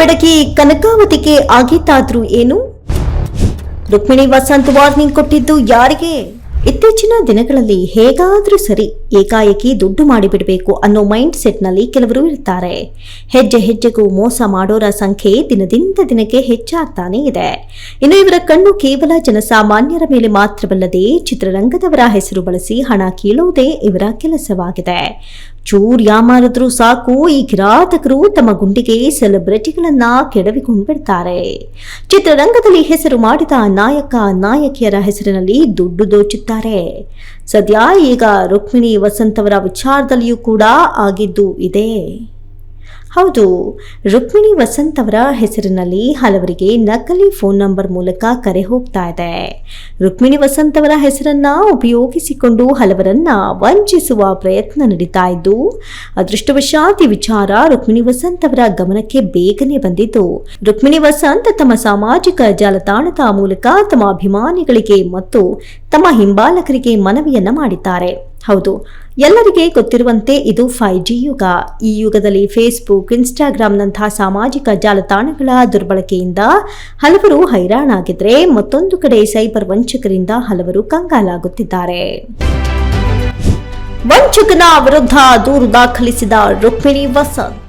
ಬೆಡಗಿ ಕನಕಾವತಿಗೆ ಆಗಿತ್ತಾದ್ರೂ ಏನು? ರುಕ್ಮಿಣಿ ವಸಂತ್ ವಾರ್ನಿಂಗ್ ಕೊಟ್ಟಿದ್ದು ಯಾರಿಗೆ? ಇತ್ತೀಚಿನ ದಿನಗಳಲ್ಲಿ ಹೇಗಾದ್ರೂ ಸರಿ ಏಕಾಏಕಿ ದುಡ್ಡು ಮಾಡಿಬಿಡಬೇಕು ಅನ್ನೋ ಮೈಂಡ್ ಸೆಟ್ನಲ್ಲಿ ಕೆಲವರು ಇರ್ತಾರೆ. ಹೆಜ್ಜೆ ಹೆಜ್ಜೆಗೂ ಮೋಸ ಮಾಡೋರ ಸಂಖ್ಯೆ ದಿನದಿಂದ ದಿನಕ್ಕೆ ಹೆಚ್ಚಾಗ್ತಾನೇ ಇದೆ. ಇನ್ನು ಇವರ ಕಣ್ಣು ಕೇವಲ ಜನಸಾಮಾನ್ಯರ ಮೇಲೆ ಮಾತ್ರವಲ್ಲದೆ ಚಿತ್ರರಂಗದವರ ಹೆಸರು ಬಳಸಿ ಹಣ ಕೀಳುವುದೇ ಇವರ ಕೆಲಸವಾಗಿದೆ. ಚೂರ್ ಯಾಮಾರಿದ್ರೂ ಸಾಕು ಈ ಕಿರಾತಕರು ತಮ್ಮ ಗುಂಡಿಗೆ ಸೆಲೆಬ್ರಿಟಿಗಳನ್ನ ಕೆಡವಿಕೊಂಡು ಬಿಡ್ತಾರೆ ಚಿತ್ರರಂಗದಲ್ಲಿ ಹೆಸರು ಮಾಡಿದ ನಾಯಕ, ನಾಯಕಿಯರ ಹೆಸರಿನಲ್ಲಿ ದುಡ್ಡು ದೋಚುತ್ತಾರೆ. ಸದ್ಯ ಈಗ ರುಕ್ಮಿಣಿ ವಸಂತ್ ಅವರ ವಿಚಾರದಲ್ಲಿಯೂ ಕೂಡ ಆಗಿದ್ದು ಇದೆ. ಹೌದು, ರುಕ್ಮಿಣಿ ವಸಂತ್ ಅವರ ಹೆಸರಿನಲ್ಲಿ ಹಲವರಿಗೆ ನಕಲಿ ಫೋನ್ ನಂಬರ್ ಮೂಲಕ ಕರೆ ಹೋಗ್ತಾ ಇದೆ. ರುಕ್ಮಿಣಿ ವಸಂತ್ ಅವರ ಹೆಸರನ್ನ ಉಪಯೋಗಿಸಿಕೊಂಡು ಹಲವರನ್ನ ವಂಚಿಸುವ ಪ್ರಯತ್ನ ನಡೀತಾ ಇದ್ದು, ಅದೃಷ್ಟವಶಾತ್ ವಿಚಾರ ರುಕ್ಮಿಣಿ ವಸಂತ್ ಅವರ ಗಮನಕ್ಕೆ ಬೇಗನೆ ಬಂದಿತು ರುಕ್ಮಿಣಿ ವಸಂತ್ ತಮ್ಮ ಸಾಮಾಜಿಕ ಜಾಲತಾಣದ ಮೂಲಕ ತಮ್ಮ ಅಭಿಮಾನಿಗಳಿಗೆ ಮತ್ತು ತಮ್ಮ ಹಿಂಬಾಲಕರಿಗೆ ಮನವಿಯನ್ನ ಮಾಡಿದ್ದಾರೆ. ಹೌದು, ಎಲ್ಲರಿಗೆ ಗೊತ್ತಿರುವಂತೆ ಇದು ಫೈವ್ ಜಿ ಯುಗ. ಈ ಯುಗದಲ್ಲಿ ಫೇಸ್ಬುಕ್ ಇನ್ಸ್ಟಾಗ್ರಾಂನಂತಹ ಸಾಮಾಜಿಕ ಜಾಲತಾಣಗಳ ದುರ್ಬಳಕೆಯಿಂದ ಹಲವರು ಹೈರಾಣಾಗಿದ್ರೆ ಮತ್ತೊಂದು ಕಡೆ ಸೈಬರ್ ವಂಚಕರಿಂದ ಹಲವರು ಕಂಗಾಲಾಗುತ್ತಿದ್ದಾರೆ. ವಂಚಕನ ವಿರುದ್ಧ ದೂರು ದಾಖಲಿಸಿದ ರುಕ್ಮಿಣಿ ವಸಂತ್.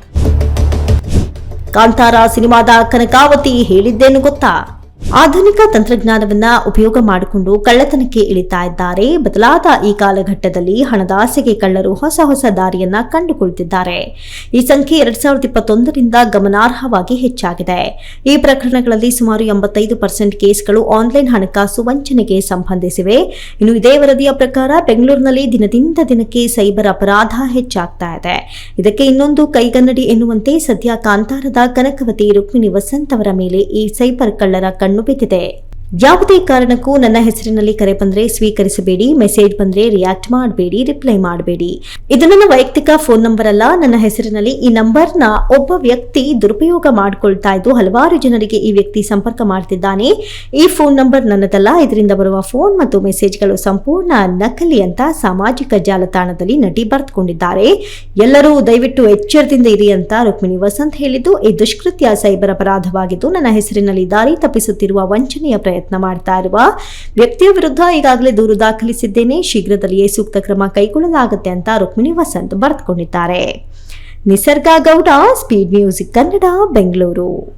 ಕಾಂತಾರ ಸಿನಿಮಾದ ಕನಕಾವತಿ ಹೇಳಿದ್ದೇನು ಗೊತ್ತಾ? ಆಧುನಿಕ ತಂತ್ರಜ್ಞಾನವನ್ನ ಉಪಯೋಗ ಮಾಡಿಕೊಂಡು ಕಳ್ಳತನಕ್ಕೆ ಇಳಿತಾ ಇದ್ದಾರೆ. ಬದಲಾದ ಈ ಕಾಲಘಟ್ಟದಲ್ಲಿ ಹಣದಾಸೆಗೆ ಕಳ್ಳರು ಹೊಸ ಹೊಸ ದಾರಿಯನ್ನ ಕಂಡುಕೊಳ್ತಿದ್ದಾರೆ. ಈ ಸಂಖ್ಯೆ ಎರಡ್ ಸಾವಿರದ ಇಪ್ಪತ್ತೊಂದರಿಂದ ಗಮನಾರ್ಹವಾಗಿ ಹೆಚ್ಚಾಗಿದೆ. ಈ ಪ್ರಕರಣಗಳಲ್ಲಿ ಸುಮಾರು ಎಂಬತ್ತೈದು ಪರ್ಸೆಂಟ್ ಕೇಸ್ಗಳು ಆನ್ಲೈನ್ ಹಣಕಾಸು ವಂಚನೆಗೆ ಸಂಬಂಧಿಸಿವೆ. ಇನ್ನು ಇದೇ ವರದಿಯ ಪ್ರಕಾರ ಬೆಂಗಳೂರಿನಲ್ಲಿ ದಿನದಿಂದ ದಿನಕ್ಕೆ ಸೈಬರ್ ಅಪರಾಧ ಹೆಚ್ಚಾಗ್ತಾ ಇದೆ. ಇದಕ್ಕೆ ಇನ್ನೊಂದು ಕೈಗನ್ನಡಿ ಎನ್ನುವಂತೆ ಸದ್ಯ ಕಾಂತಾರದ ಕನಕವತಿ ರುಕ್ಮಿಣಿ ವಸಂತ್ ಅವರ ಮೇಲೆ ಈ ಸೈಬರ್ ಕಳ್ಳರ ಕಣ್ಣು ಬಿದ್ದಿದೆ ಯಾವುದೇ ಕಾರಣಕ್ಕೂ ನನ್ನ ಹೆಸರಿನಲ್ಲಿ ಕರೆ ಬಂದ್ರೆ ಸ್ವೀಕರಿಸಬೇಡಿ, ಮೆಸೇಜ್ ಬಂದ್ರೆ ರಿಯಾಕ್ಟ್ ಮಾಡಬೇಡಿ, ರಿಪ್ಲೈ ಮಾಡಬೇಡಿ. ಇದು ನನ್ನ ವೈಯಕ್ತಿಕ ಫೋನ್ ನಂಬರ್ ಅಲ್ಲ, ನನ್ನ ಹೆಸರಿನಲ್ಲಿ ಈ ನಂಬರ್ನ ಒಬ್ಬ ವ್ಯಕ್ತಿ ದುರುಪಯೋಗ ಮಾಡಿಕೊಳ್ತಾ ಇದ್ದು ಹಲವಾರು ಜನರಿಗೆ ಈ ವ್ಯಕ್ತಿ ಸಂಪರ್ಕ ಮಾಡ್ತಿದ್ದಾನೆ. ಈ ಫೋನ್ ನಂಬರ್ ನನ್ನದಲ್ಲ, ಇದರಿಂದ ಬರುವ ಫೋನ್ ಮತ್ತು ಮೆಸೇಜ್ಗಳು ಸಂಪೂರ್ಣ ನಕಲಿ ಅಂತ ಸಾಮಾಜಿಕ ಜಾಲತಾಣದಲ್ಲಿ ನಟಿ ಬರೆದುಕೊಂಡಿದ್ದಾರೆ ಎಲ್ಲರೂ ದಯವಿಟ್ಟು ಎಚ್ಚರದಿಂದ ಇರಿ ಅಂತ ರುಕ್ಮಿಣಿ ವಸಂತ್ ಹೇಳಿದ್ದು, ಈ ದುಷ್ಕೃತ್ಯ ಸೈಬರ್ ಅಪರಾಧವಾಗಿದ್ದು ನನ್ನ ಹೆಸರಿನಲ್ಲಿ ದಾರಿ ತಪ್ಪಿಸುತ್ತಿರುವ ವಂಚನೆಯ ಪ್ರಯತ್ನ ಮಾಡ್ತಾ ಇರುವ ವ್ಯಕ್ತಿಯ ವಿರುದ್ಧ ಈಗಾಗಲೇ ದೂರು ದಾಖಲಿಸಿದ್ದೇನೆ. ಶೀಘ್ರದಲ್ಲಿಯೇ ಸೂಕ್ತ ಕ್ರಮ ಕೈಗೊಳ್ಳಲಾಗುತ್ತೆ ಅಂತ Rukmini Vasanth ಬರೆದುಕೊಂಡಿದ್ದಾರೆ. Nisarga Gowda speed music Kannada, Bengaluru.